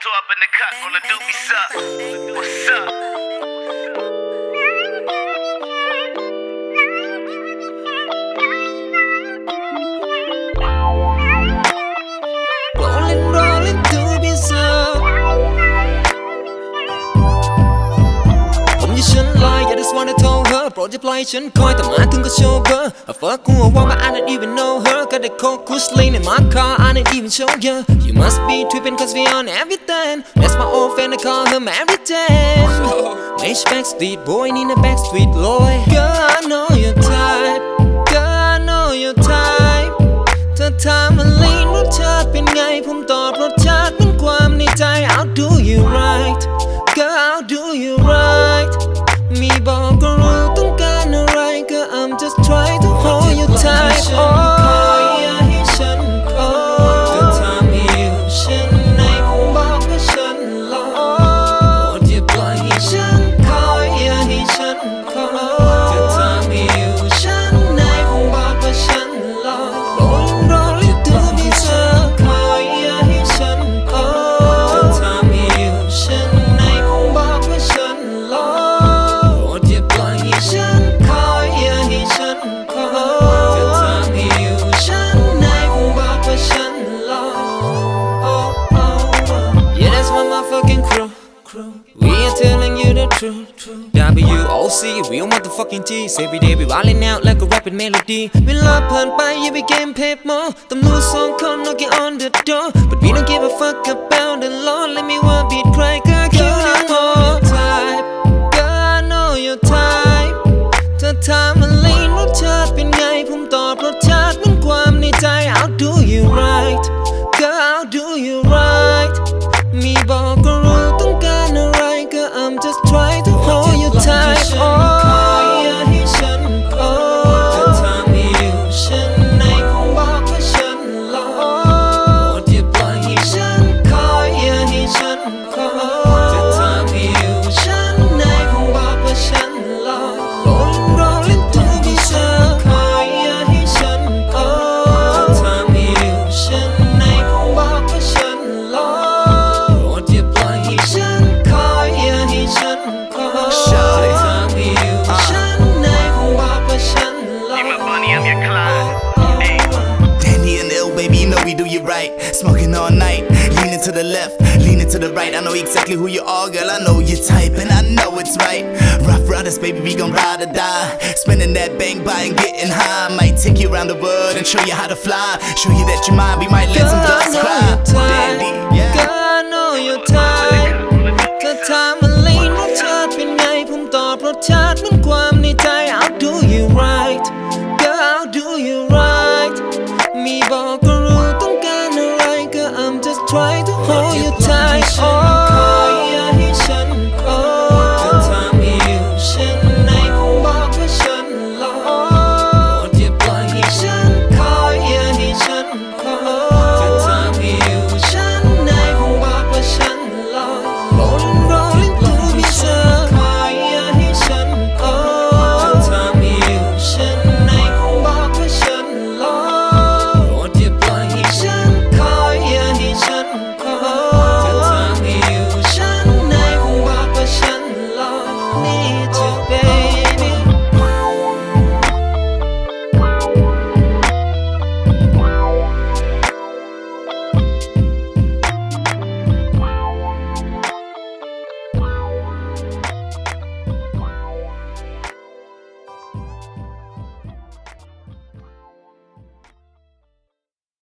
Toto up in the cut wanna do me suck. What's up? โปรดอย่าปล่อยฉันคอยแต่มาถึงก็โชว์เบอร์ I fuck who I want but I don't even know her. Got the cold cruise lane in my car I don't even show ya. You must be tripping cause we on everything. That's my old friend I call him every day Mage backstreet boy นี่นะ backstreet boy Girl I know your type. Girl I know your type. เธอถามว่าลีนรสชาติเป็นไงผมตอบรสชาติเป็นความในใจ I'll do you right. Girl I'll do you right. crew. We ain't telling you the truth. WOC, we on motherfucking T. Every day we rolling out like a rapid melody. We love ผ่านไป yeah we game paid more. ตำรวจสองคน knocking on the door to the left, leaning to the right. I know exactly who you are, girl. I know your type, and I know it's right. Rough riders, baby, we gon' ride or die. Spending that bank, buying, getting high. Might take you around the world and show you how to fly. Show you that you mind. We might let girl, some dogs cry. Yeah. Girl, I know your type.